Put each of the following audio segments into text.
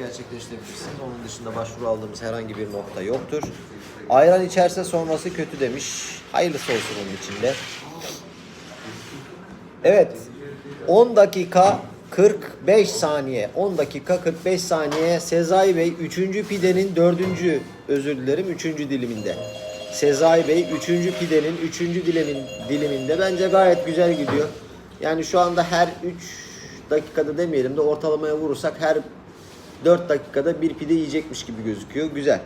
gerçekleştirebilirsiniz. Onun dışında başvuru aldığımız herhangi bir nokta yoktur. Ayran içerse sonrası kötü demiş. Hayırlısı olsun onun içinde. Evet. 10 dakika 45 saniye. 10 dakika 45 saniye. Sezai Bey 3. pidenin 4. özür dilerim 3. diliminde. Sezai Bey 3. pidenin 3. dilimin diliminde bence gayet güzel gidiyor. Yani şu anda her 3 dakikada demeyelim de ortalamaya vurursak her 4 dakikada bir pide yiyecekmiş gibi gözüküyor. Güzel.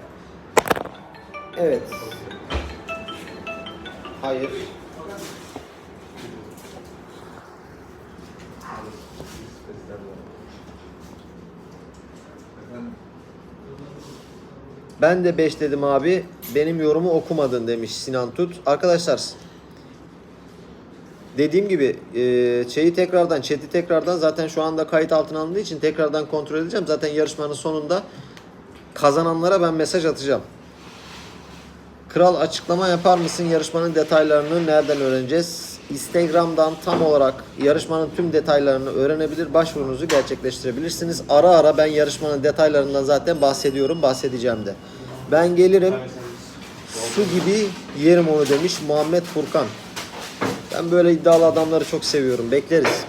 Evet. Hayır. Ben de 5 dedim abi. Benim yorumu okumadın demiş Sinan Tut. Arkadaşlar dediğim gibi e, şeyi tekrardan, chat'i tekrardan zaten şu anda kayıt altına alındığı için tekrardan kontrol edeceğim. Zaten yarışmanın sonunda kazananlara ben mesaj atacağım. Kral açıklama yapar mısın? Yarışmanın detaylarını nereden öğreneceğiz? Instagram'dan tam olarak yarışmanın tüm detaylarını öğrenebilir, başvurunuzu gerçekleştirebilirsiniz. Ara ara ben yarışmanın detaylarından zaten bahsediyorum, bahsedeceğim de. Ben gelirim, su gibi yerim onu demiş Muhammed Furkan. Ben böyle iddialı adamları çok seviyorum. Bekleriz.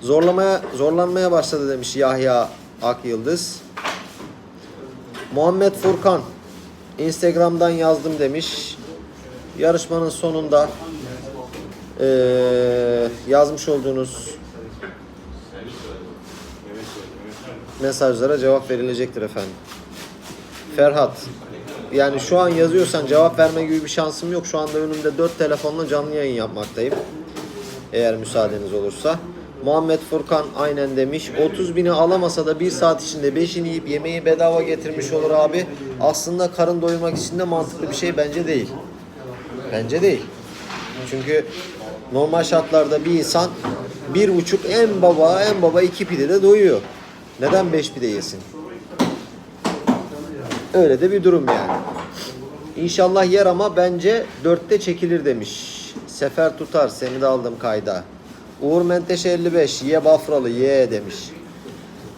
Zorlamaya zorlanmaya başladı demiş Yahya Akyıldız. Muhammed Furkan Instagram'dan yazdım demiş. Yarışmanın sonunda eee, yazmış olduğunuz mesajlara cevap verilecektir efendim. Ferhat yani şu an yazıyorsan cevap verme gibi bir şansım yok. Şu anda önümde 4 telefonla canlı yayın yapmaktayım. Eğer müsaadeniz olursa. Muhammed Furkan aynen demiş. 30 bini alamasa da 1 saat içinde 5'ini yiyip yemeği bedava getirmiş olur abi. Aslında karın doyurmak için de mantıklı bir şey bence değil. Bence değil. Çünkü normal şartlarda bir insan bir buçuk en baba en baba iki pide de doyuyor. Neden beş pide yesin? Öyle de bir durum yani. İnşallah yer ama bence dörtte çekilir demiş. Sefer tutar seni de aldım kayda. Uğur Menteşe 55 ye Bafralı ye demiş.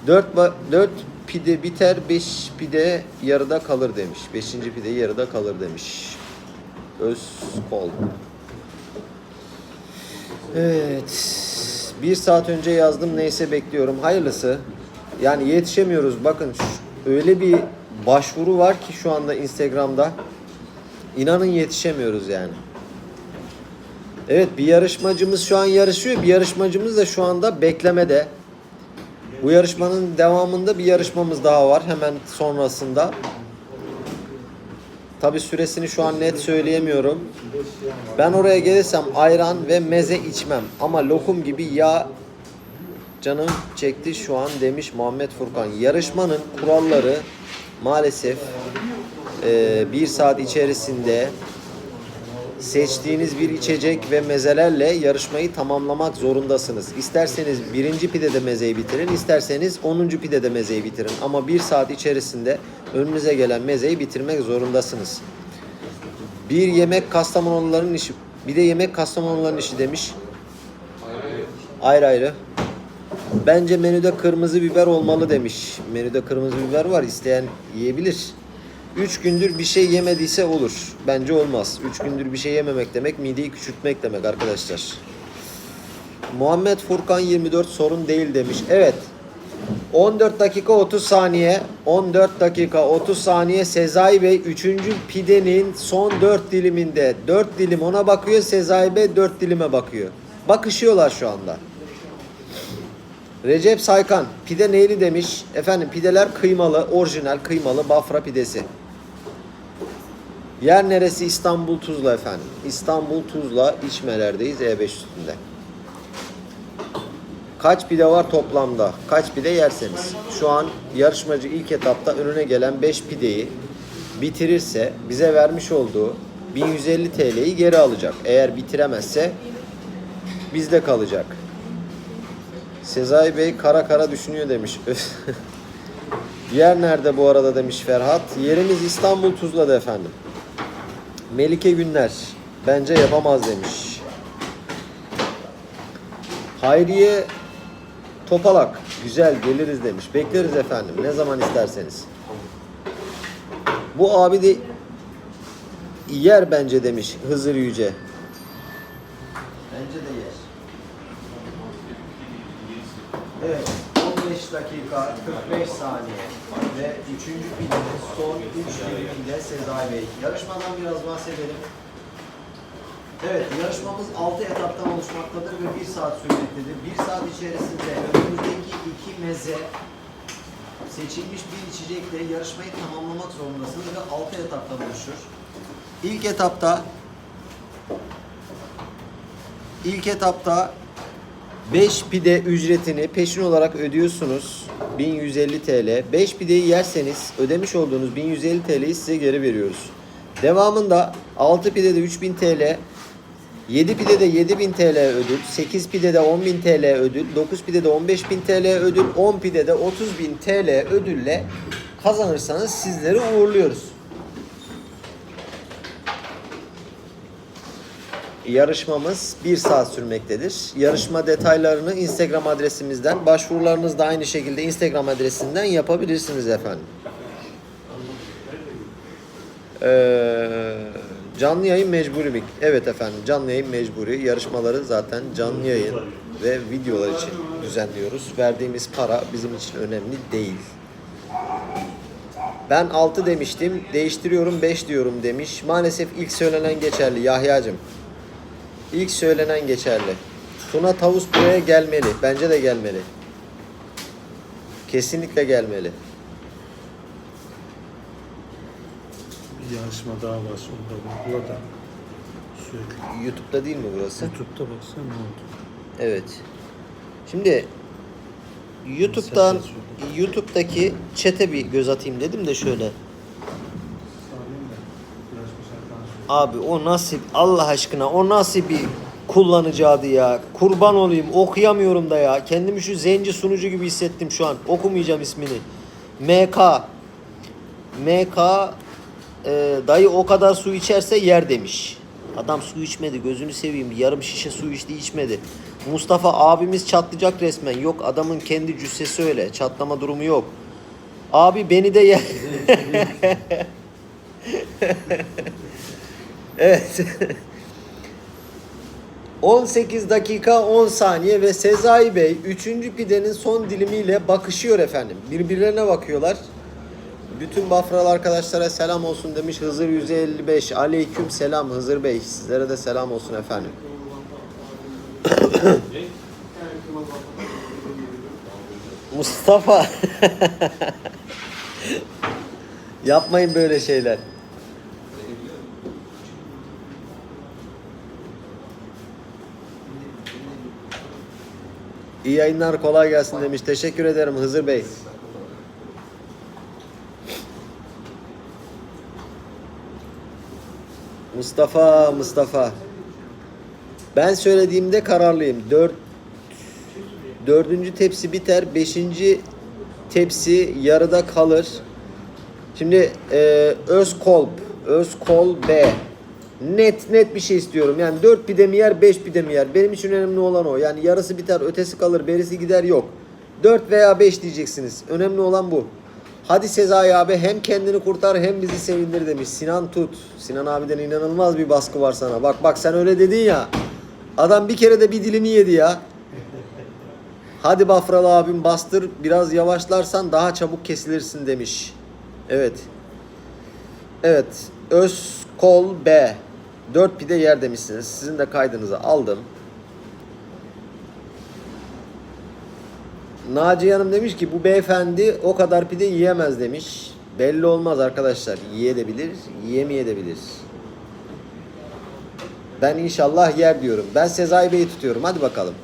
4 4 pide biter 5 pide yarıda kalır demiş. 5. pide yarıda kalır demiş. Öz kol. Evet. Bir saat önce yazdım neyse bekliyorum. Hayırlısı. Yani yetişemiyoruz. Bakın öyle bir başvuru var ki şu anda Instagram'da. İnanın yetişemiyoruz yani. Evet bir yarışmacımız şu an yarışıyor. Bir yarışmacımız da şu anda beklemede. Bu yarışmanın devamında bir yarışmamız daha var hemen sonrasında. Tabi süresini şu an net söyleyemiyorum. Ben oraya gelirsem ayran ve meze içmem. Ama lokum gibi yağ canım çekti şu an demiş Muhammed Furkan. Yarışmanın kuralları maalesef e, bir saat içerisinde seçtiğiniz bir içecek ve mezelerle yarışmayı tamamlamak zorundasınız. İsterseniz birinci pidede mezeyi bitirin, isterseniz 10. pidede mezeyi bitirin. Ama bir saat içerisinde önünüze gelen mezeyi bitirmek zorundasınız. Bir yemek Kastamonuların işi, bir de yemek Kastamonuların işi demiş. Ayrı ayrı. Bence menüde kırmızı biber olmalı demiş. Menüde kırmızı biber var, isteyen yiyebilir. 3 gündür bir şey yemediyse olur. Bence olmaz. 3 gündür bir şey yememek demek mideyi küçültmek demek arkadaşlar. Muhammed Furkan 24 sorun değil demiş. Evet. 14 dakika 30 saniye. 14 dakika 30 saniye Sezai Bey 3. pidenin son 4 diliminde. 4 dilim ona bakıyor. Sezai Bey 4 dilime bakıyor. Bakışıyorlar şu anda. Recep Saykan pide neyli demiş. Efendim pideler kıymalı, orijinal kıymalı Bafra pidesi. Yer neresi? İstanbul Tuzla efendim. İstanbul Tuzla içmelerdeyiz E5 üstünde. Kaç pide var toplamda? Kaç pide yerseniz. Şu an yarışmacı ilk etapta önüne gelen 5 pideyi bitirirse bize vermiş olduğu 1150 TL'yi geri alacak. Eğer bitiremezse bizde kalacak. Sezai Bey kara kara düşünüyor demiş. Yer nerede bu arada demiş Ferhat. Yerimiz İstanbul Tuzla'da efendim. Melike Günler bence yapamaz demiş. Hayriye Topalak Güzel geliriz demiş. Bekleriz efendim. Ne zaman isterseniz. Bu abi de yer bence demiş Hızır Yüce. Bence de yer. Evet. 15 dakika 45 saniye ve 3. pidemiz son 3 diliminde Sezai Bey. Yarışmadan biraz bahsedelim. Evet, yarışmamız 6 etaptan oluşmaktadır ve 1 saat sürmektedir. 1 saat içerisinde önümüzdeki iki meze seçilmiş bir içecekle yarışmayı tamamlamak zorundasınız ve 6 etaptan oluşur. İlk etapta ilk etapta 5 pide ücretini peşin olarak ödüyorsunuz. 1150 TL. 5 pideyi yerseniz ödemiş olduğunuz 1150 TL'yi size geri veriyoruz. Devamında 6 pidede 3000 TL, 7 pidede 7000 TL ödül, 8 pidede 10.000 TL ödül, 9 pidede 15.000 TL ödül, 10 pidede 30.000 TL ödülle kazanırsanız sizleri uğurluyoruz. Yarışmamız 1 saat sürmektedir. Yarışma detaylarını Instagram adresimizden, başvurularınızı da aynı şekilde Instagram adresinden yapabilirsiniz efendim. Ee, canlı yayın mecburi mi? Evet efendim canlı yayın mecburi. Yarışmaları zaten canlı yayın ve videolar için düzenliyoruz. Verdiğimiz para bizim için önemli değil. Ben 6 demiştim. Değiştiriyorum 5 diyorum demiş. Maalesef ilk söylenen geçerli Yahyacım. İlk söylenen geçerli. Tuna Tavus buraya gelmeli. Bence de gelmeli. Kesinlikle gelmeli. Bir yarışma daha var onda bu. Burada sürekli. YouTube'da değil mi burası? YouTube'da baksana ne oldu? Evet. Şimdi YouTube'dan. YouTube'daki chat'e bir göz atayım dedim de şöyle. Abi o nasıl Allah aşkına o nasıl bir kullanıcı ya. Kurban olayım okuyamıyorum da ya. Kendimi şu zenci sunucu gibi hissettim şu an. Okumayacağım ismini. MK MK e, dayı o kadar su içerse yer demiş. Adam su içmedi gözünü seveyim. Yarım şişe su içti içmedi. Mustafa abimiz çatlayacak resmen. Yok adamın kendi cüssesi öyle. Çatlama durumu yok. Abi beni de yer. Evet. 18 dakika 10 saniye ve Sezai Bey 3. pidenin son dilimiyle bakışıyor efendim. Birbirlerine bakıyorlar. Bütün Bafralı arkadaşlara selam olsun demiş Hızır 155. Aleyküm selam Hızır Bey. Sizlere de selam olsun efendim. Mustafa. Yapmayın böyle şeyler. İyi yayınlar kolay gelsin demiş. Teşekkür ederim Hızır Bey. Mustafa, Mustafa. Ben söylediğimde kararlıyım. Dört, dördüncü tepsi biter. Beşinci tepsi yarıda kalır. Şimdi e, Özkolp, Özkol B. Net net bir şey istiyorum. Yani 4 pide mi yer, 5 pide mi yer? Benim için önemli olan o. Yani yarısı biter, ötesi kalır, berisi gider yok. 4 veya 5 diyeceksiniz. Önemli olan bu. Hadi Sezai abi hem kendini kurtar hem bizi sevindir demiş. Sinan Tut. Sinan abiden inanılmaz bir baskı var sana. Bak bak sen öyle dedin ya. Adam bir kere de bir dilimi yedi ya. Hadi Bafralı abim bastır. Biraz yavaşlarsan daha çabuk kesilirsin demiş. Evet. Evet. Özkol B. 4 pide yer demişsiniz. Sizin de kaydınızı aldım. Naciye Hanım demiş ki bu beyefendi o kadar pide yiyemez demiş. Belli olmaz arkadaşlar. Yiyebilir, yiyemeyebilir. Ben inşallah yer diyorum. Ben Sezai Bey'i tutuyorum. Hadi bakalım.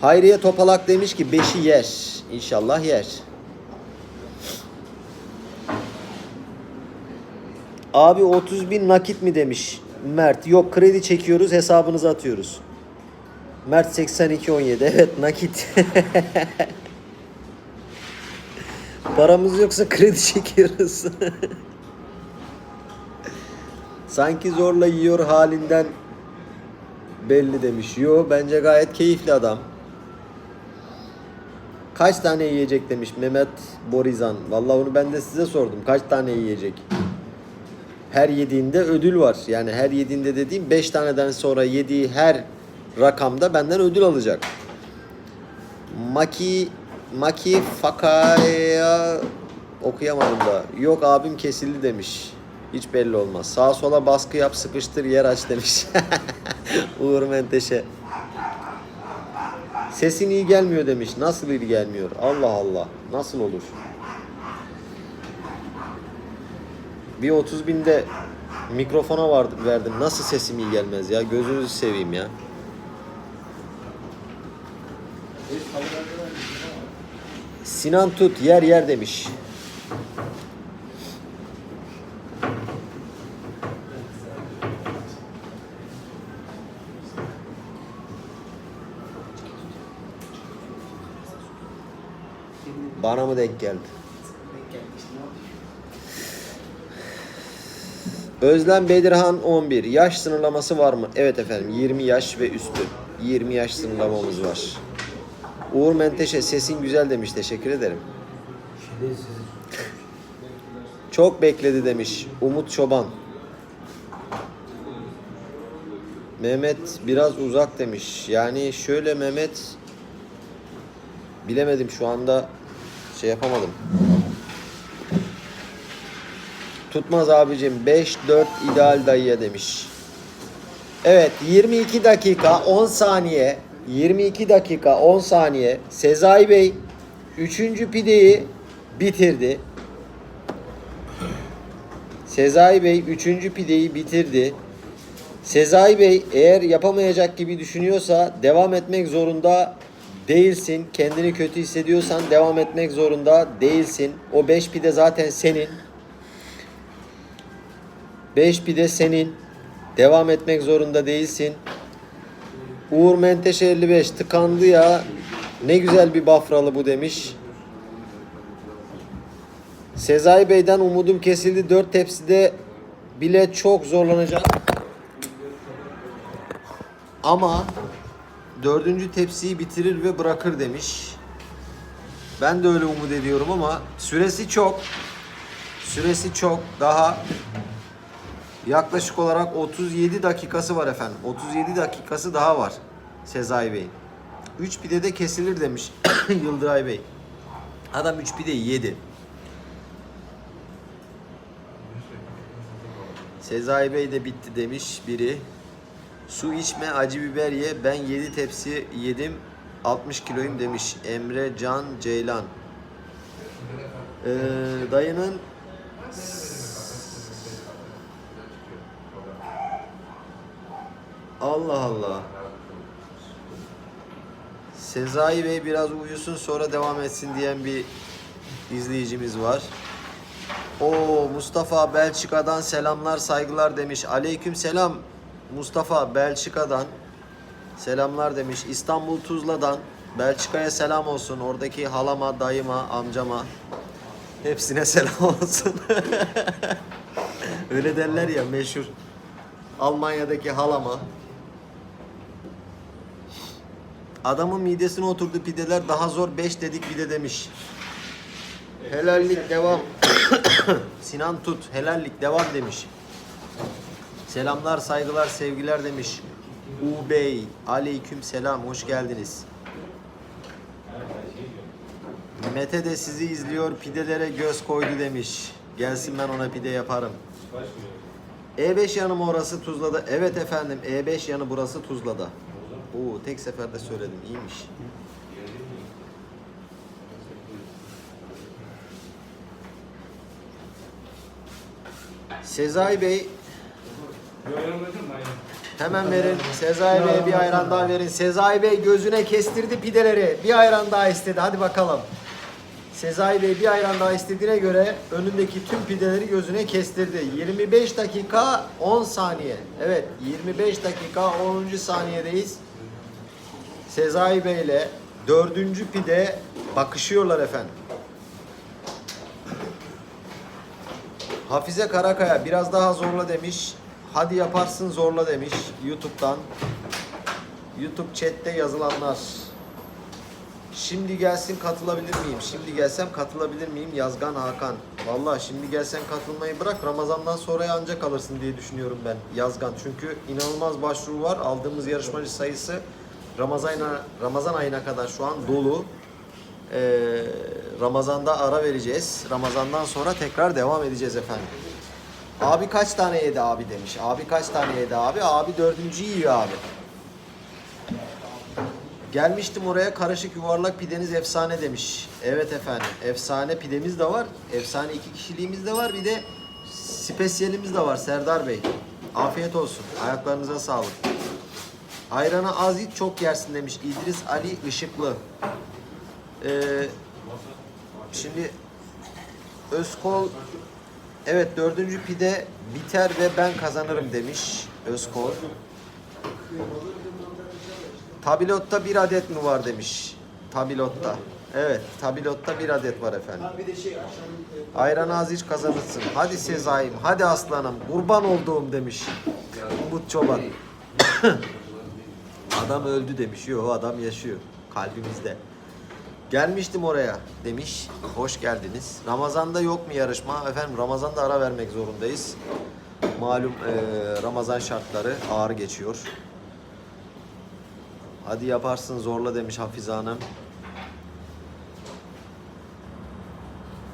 Hayriye Topalak demiş ki 5'i yer. İnşallah yer. Abi 30 bin nakit mi demiş Mert. Yok kredi çekiyoruz hesabınıza atıyoruz. Mert 8217 evet nakit. Paramız yoksa kredi çekiyoruz. Sanki zorla yiyor halinden belli demiş. Yo bence gayet keyifli adam. Kaç tane yiyecek demiş Mehmet Borizan. Vallahi onu ben de size sordum. Kaç tane yiyecek? Her yediğinde ödül var. Yani her yediğinde dediğim 5 taneden sonra yediği her rakamda benden ödül alacak. Maki Maki Fakaya okuyamadım da. Yok abim kesildi demiş. Hiç belli olmaz. Sağa sola baskı yap, sıkıştır, yer aç demiş. Uğur Menteşe. Sesin iyi gelmiyor demiş. Nasıl iyi gelmiyor? Allah Allah. Nasıl olur? Bir 30 binde mikrofona vardı, verdim. Nasıl sesim iyi gelmez ya? Gözünüzü seveyim ya. Sinan Tut yer yer demiş. Bana mı denk geldi? Özlem Bedirhan 11. Yaş sınırlaması var mı? Evet efendim 20 yaş ve üstü. 20 yaş sınırlamamız var. Uğur Menteşe sesin güzel demiş. Teşekkür ederim. Çok bekledi demiş Umut Çoban. Mehmet biraz uzak demiş. Yani şöyle Mehmet bilemedim şu anda şey yapamadım. Tutmaz abicim 5-4 ideal dayıya demiş. Evet 22 dakika 10 saniye 22 dakika 10 saniye Sezai Bey 3. pideyi bitirdi. Sezai Bey 3. pideyi bitirdi. Sezai Bey eğer yapamayacak gibi düşünüyorsa devam etmek zorunda değilsin. Kendini kötü hissediyorsan devam etmek zorunda değilsin. O 5 pide zaten senin. 5 pide senin. Devam etmek zorunda değilsin. Uğur Menteşe 55 tıkandı ya. Ne güzel bir bafralı bu demiş. Sezai Bey'den umudum kesildi. 4 tepside bile çok zorlanacak. Ama dördüncü tepsiyi bitirir ve bırakır demiş. Ben de öyle umut ediyorum ama süresi çok. Süresi çok. Daha yaklaşık olarak 37 dakikası var efendim. 37 dakikası daha var Sezai Bey'in. 3 pide de kesilir demiş Yıldıray Bey. Adam 3 pide yedi. Sezai Bey de bitti demiş biri. Su içme, acı biber ye. Ben 7 tepsi yedim. 60 kiloyum demiş Emre Can Ceylan. Ee, dayının Allah Allah. Sezai Bey biraz uyusun sonra devam etsin diyen bir izleyicimiz var. O Mustafa Belçika'dan selamlar saygılar demiş. Aleyküm selam Mustafa Belçika'dan selamlar demiş. İstanbul Tuzla'dan Belçika'ya selam olsun. Oradaki halama, dayıma, amcama hepsine selam olsun. Öyle derler ya meşhur. Almanya'daki halama. Adamın midesine oturdu pideler daha zor 5 dedik pide demiş. Helallik devam. Sinan Tut helallik devam demiş. Selamlar, saygılar, sevgiler demiş. Ubey, aleyküm selam, hoş geldiniz. Mete de sizi izliyor, pidelere göz koydu demiş. Gelsin ben ona pide yaparım. E5 yanı mı orası Tuzla'da? Evet efendim, E5 yanı burası Tuzla'da. Oo, tek seferde söyledim, iyiymiş. Sezai Bey Hemen verin. Sezai Bey'e bir ayran daha verin. Sezai Bey gözüne kestirdi pideleri. Bir ayran daha istedi. Hadi bakalım. Sezai Bey bir ayran daha istediğine göre önündeki tüm pideleri gözüne kestirdi. 25 dakika 10 saniye. Evet 25 dakika 10. saniyedeyiz. Sezai Bey ile dördüncü pide bakışıyorlar efendim. Hafize Karakaya biraz daha zorla demiş. Hadi yaparsın zorla demiş YouTube'dan. YouTube chatte yazılanlar. Şimdi gelsin katılabilir miyim? Şimdi gelsem katılabilir miyim? Yazgan Hakan. Vallahi şimdi gelsen katılmayı bırak. Ramazan'dan sonraya ancak kalırsın diye düşünüyorum ben. Yazgan. Çünkü inanılmaz başvuru var. Aldığımız yarışmacı sayısı Ramazan ayına, Ramazan ayına kadar şu an dolu. Ee, Ramazan'da ara vereceğiz. Ramazan'dan sonra tekrar devam edeceğiz efendim. Abi kaç tane yedi abi demiş. Abi kaç tane yedi abi? Abi dördüncü yiyor abi. Gelmiştim oraya karışık yuvarlak pideniz efsane demiş. Evet efendim efsane pidemiz de var. Efsane iki kişiliğimiz de var. Bir de spesiyelimiz de var Serdar Bey. Afiyet olsun. Ayaklarınıza sağlık. Ayranı az iç çok yersin demiş İdris Ali Işıklı. Ee, şimdi Özkol evet dördüncü pide biter ve ben kazanırım demiş Özkol. Tabilotta bir adet mi var demiş. Tabilotta. Evet, tabilotta bir adet var efendim. Ayran az iç kazanırsın. Hadi Sezai'm, hadi aslanım. Kurban olduğum demiş. Umut Çoban. Adam öldü demiş. Yok adam yaşıyor. Kalbimizde. Gelmiştim oraya demiş. Hoş geldiniz. Ramazan'da yok mu yarışma? Efendim Ramazan'da ara vermek zorundayız. Malum eee, Ramazan şartları ağır geçiyor. Hadi yaparsın zorla demiş Hafize Hanım.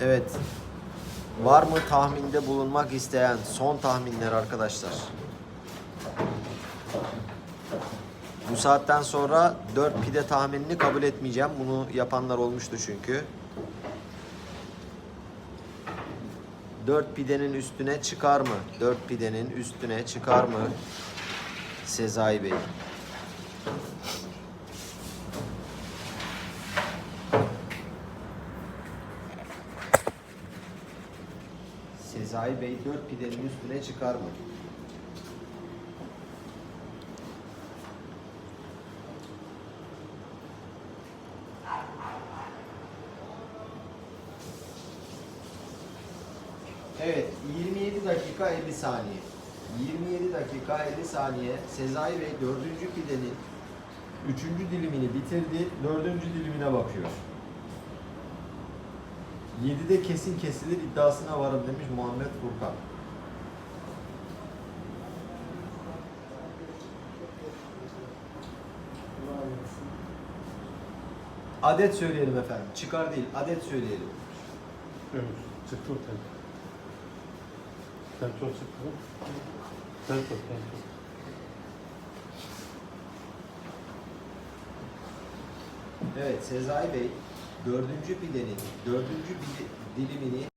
Evet. Var mı tahminde bulunmak isteyen son tahminler arkadaşlar? Bu saatten sonra 4 pide tahminini kabul etmeyeceğim. Bunu yapanlar olmuştu çünkü. 4 pidenin üstüne çıkar mı? 4 pidenin üstüne çıkar mı? Sezai Bey. Sezai Bey 4 pidenin üstüne çıkar mı? Evet, 27 dakika 50 saniye. 27 dakika 50 saniye. Sezai Bey 4. pidenin 3. dilimini bitirdi. 4. dilimine bakıyor. 7'de kesin kesilir iddiasına varım demiş Muhammed Furkan. Adet söyleyelim efendim. Çıkar değil, adet söyleyelim. Evet. Çıktı o tempo. Tempo çıktı. Tempo, tempo. Evet Sezai Bey dördüncü pidenin dördüncü dilimini